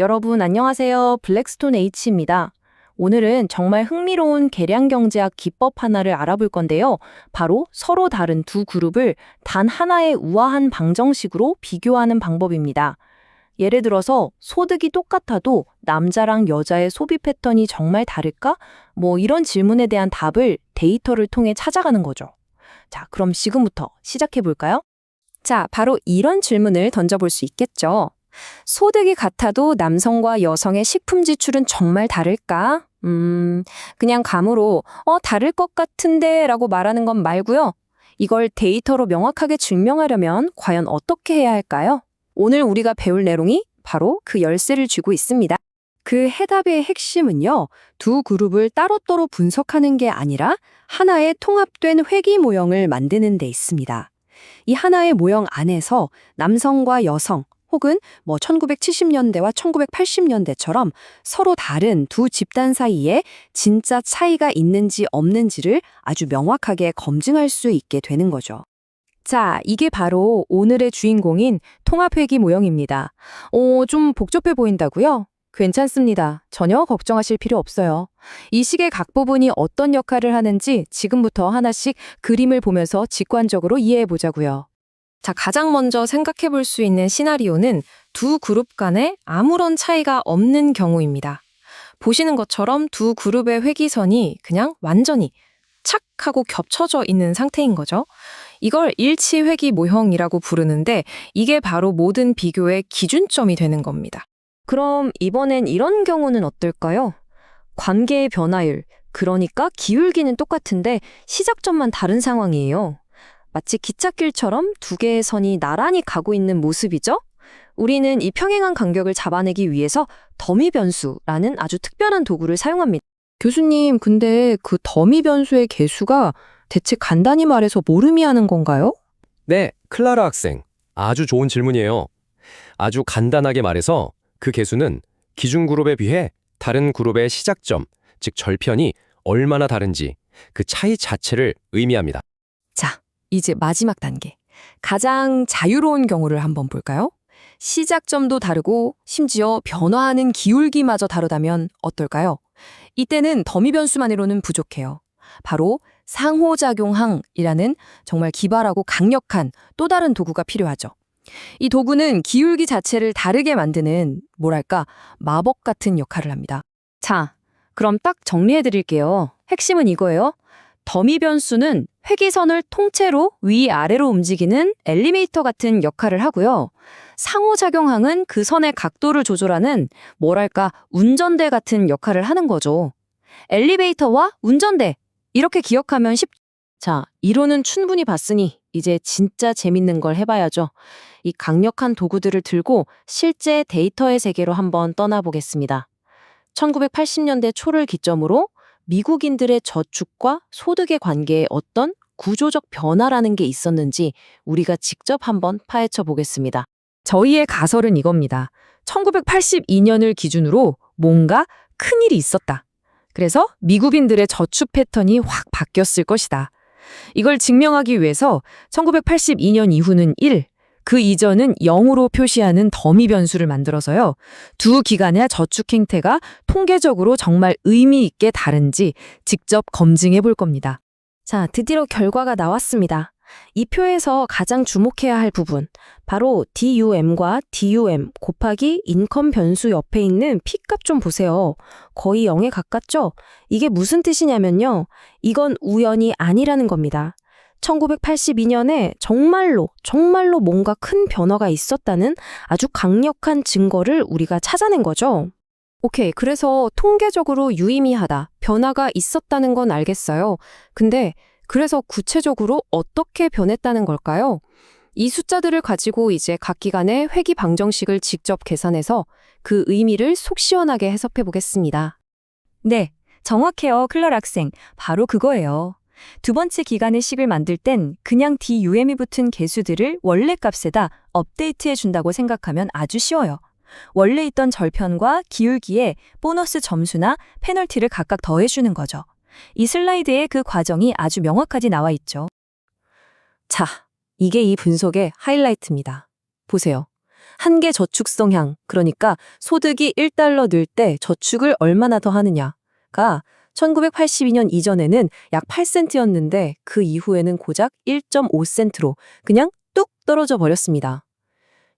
여러분 안녕하세요. 블랙스톤 H입니다. 오늘은 정말 흥미로운 계량 경제학 기법 하나를 알아볼 건데요. 바로 서로 다른 두 그룹을 단 하나의 우아한 방정식으로 비교하는 방법입니다. 예를 들어서 소득이 똑같아도 남자랑 여자의 소비 패턴이 정말 다를까? 뭐 이런 질문에 대한 답을 데이터를 통해 찾아가는 거죠. 자, 그럼 지금부터 시작해 볼까요? 자, 바로 이런 질문을 던져볼 수 있겠죠. 소득이 같아도 남성과 여성의 식품 지출은 정말 다를까? 음, 그냥 감으로, 어, 다를 것 같은데 라고 말하는 건 말고요. 이걸 데이터로 명확하게 증명하려면 과연 어떻게 해야 할까요? 오늘 우리가 배울 내용이 바로 그 열쇠를 쥐고 있습니다. 그 해답의 핵심은요, 두 그룹을 따로따로 분석하는 게 아니라 하나의 통합된 회귀 모형을 만드는 데 있습니다. 이 하나의 모형 안에서 남성과 여성 혹은 뭐 1970년대와 1980년대처럼 서로 다른 두 집단 사이에 진짜 차이가 있는지 없는지를 아주 명확하게 검증할 수 있게 되는 거죠. 자, 이게 바로 오늘의 주인공인 통합회기 모형입니다. 어, 좀 복잡해 보인다고요? 괜찮습니다. 전혀 걱정하실 필요 없어요. 이 식의 각 부분이 어떤 역할을 하는지 지금부터 하나씩 그림을 보면서 직관적으로 이해해 보자고요. 자, 가장 먼저 생각해 볼 수 있는 시나리오는 두 그룹 간에 아무런 차이가 없는 경우입니다. 보시는 것처럼 두 그룹의 회기선이 그냥 완전히 착 하고 겹쳐져 있는 상태인 거죠. 이걸 일치 회기 모형이라고 부르는데 이게 바로 모든 비교의 기준점이 되는 겁니다. 그럼 이번엔 이런 경우는 어떨까요? 관계의 변화율, 그러니까 기울기는 똑같은데 시작점만 다른 상황이에요. 마치 기찻길처럼 두 개의 선이 나란히 가고 있는 모습이죠? 우리는 이 평행한 간격을 잡아내기 위해서 더미 변수라는 아주 특별한 도구를 사용합니다. 교수님, 근데 그 더미 변수의 개수가 대체 간단히 말해서 뭘 의미하는 건가요? 네, 클라라 학생. 아주 좋은 질문이에요. 아주 간단하게 말해서 그 개수는 기준 그룹에 비해 다른 그룹의 시작점, 즉 절편이 얼마나 다른지 그 차이 자체를 의미합니다. 자, 이제 마지막 단계. 가장 자유로운 경우를 한번 볼까요? 시작점도 다르고 심지어 변화하는 기울기마저 다르다면 어떨까요? 이때는 더미 변수만으로는 부족해요. 바로 상호작용항이라는 정말 기발하고 강력한 또 다른 도구가 필요하죠. 이 도구는 기울기 자체를 다르게 만드는 뭐랄까 마법 같은 역할을 합니다. 자, 그럼 딱 정리해 드릴게요. 핵심은 이거예요. 더미 변수는 회기선을 통째로 위아래로 움직이는 엘리베이터 같은 역할을 하고요. 상호작용항은 그 선의 각도를 조절하는 뭐랄까 운전대 같은 역할을 하는 거죠. 엘리베이터와 운전대 이렇게 기억하면 쉽. 자, 이론은 충분히 봤으니 이제 진짜 재밌는 걸 해봐야죠. 이 강력한 도구들을 들고 실제 데이터의 세계로 한번 떠나보겠습니다. 1980년대 초를 기점으로 미국인들의 저축과 소득의 관계에 어떤 구조적 변화라는 게 있었는지 우리가 직접 한번 파헤쳐 보겠습니다. 저희의 가설은 이겁니다. 1982년을 기준으로 뭔가 큰일이 있었다. 그래서 미국인들의 저축 패턴이 확 바뀌었을 것이다. 이걸 증명하기 위해서 1982년 이후는 1, 그 이전은 0으로 표시하는 더미 변수를 만들어서요. 두 기간의 저축 행태가 통계적으로 정말 의미 있게 다른지 직접 검증해 볼 겁니다. 자, 드디어 결과가 나왔습니다. 이 표에서 가장 주목해야 할 부분, 바로 DUM과 DUM 곱하기 인컴 변수 옆에 있는 P값 좀 보세요. 거의 0에 가깝죠? 이게 무슨 뜻이냐면요. 이건 우연이 아니라는 겁니다. 1982년에 정말로, 정말로 뭔가 큰 변화가 있었다는 아주 강력한 증거를 우리가 찾아낸 거죠. 오케이. 그래서 통계적으로 유의미하다. 변화가 있었다는 건 알겠어요. 근데 그래서 구체적으로 어떻게 변했다는 걸까요? 이 숫자들을 가지고 이제 각 기관의 회기 방정식을 직접 계산해서 그 의미를 속 시원하게 해석해 보겠습니다. 네, 정확해요, 클럴 학생. 바로 그거예요. 두 번째 기간의 식을 만들 땐 그냥 DUM이 붙은 개수들을 원래 값에다 업데이트해 준다고 생각하면 아주 쉬워요. 원래 있던 절편과 기울기에 보너스 점수나 페널티를 각각 더해주는 거죠. 이 슬라이드에 그 과정이 아주 명확하게 나와 있죠. 자, 이게 이 분석의 하이라이트입니다. 보세요. 한계 저축 성향, 그러니까 소득이 1달러 늘 때 저축을 얼마나 더 하느냐가 1982년 이전에는 약 8센트였는데 그 이후에는 고작 1.5센트로 그냥 뚝 떨어져 버렸습니다.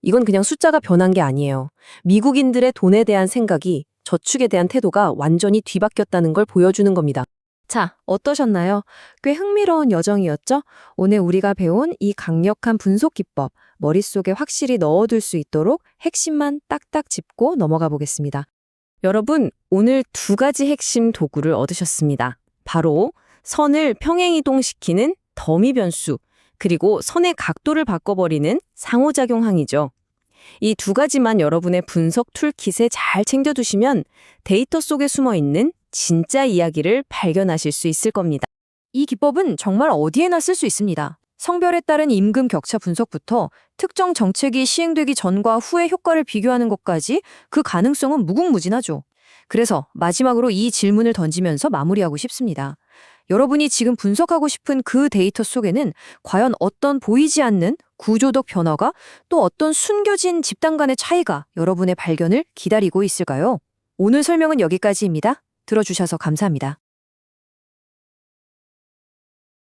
이건 그냥 숫자가 변한 게 아니에요. 미국인들의 돈에 대한 생각이 저축에 대한 태도가 완전히 뒤바뀌었다는 걸 보여주는 겁니다. 자, 어떠셨나요? 꽤 흥미로운 여정이었죠? 오늘 우리가 배운 이 강력한 분석 기법, 머릿속에 확실히 넣어둘 수 있도록 핵심만 딱딱 짚고 넘어가 보겠습니다. 여러분, 오늘 두 가지 핵심 도구를 얻으셨습니다. 바로 선을 평행이동시키는 더미 변수, 그리고 선의 각도를 바꿔버리는 상호작용 항이죠. 이 두 가지만 여러분의 분석 툴킷에 잘 챙겨두시면 데이터 속에 숨어 있는 진짜 이야기를 발견하실 수 있을 겁니다. 이 기법은 정말 어디에나 쓸 수 있습니다. 성별에 따른 임금 격차 분석부터 특정 정책이 시행되기 전과 후의 효과를 비교하는 것까지 그 가능성은 무궁무진하죠. 그래서 마지막으로 이 질문을 던지면서 마무리하고 싶습니다. 여러분이 지금 분석하고 싶은 그 데이터 속에는 과연 어떤 보이지 않는 구조적 변화가 또 어떤 숨겨진 집단 간의 차이가 여러분의 발견을 기다리고 있을까요? 오늘 설명은 여기까지입니다. 들어주셔서 감사합니다.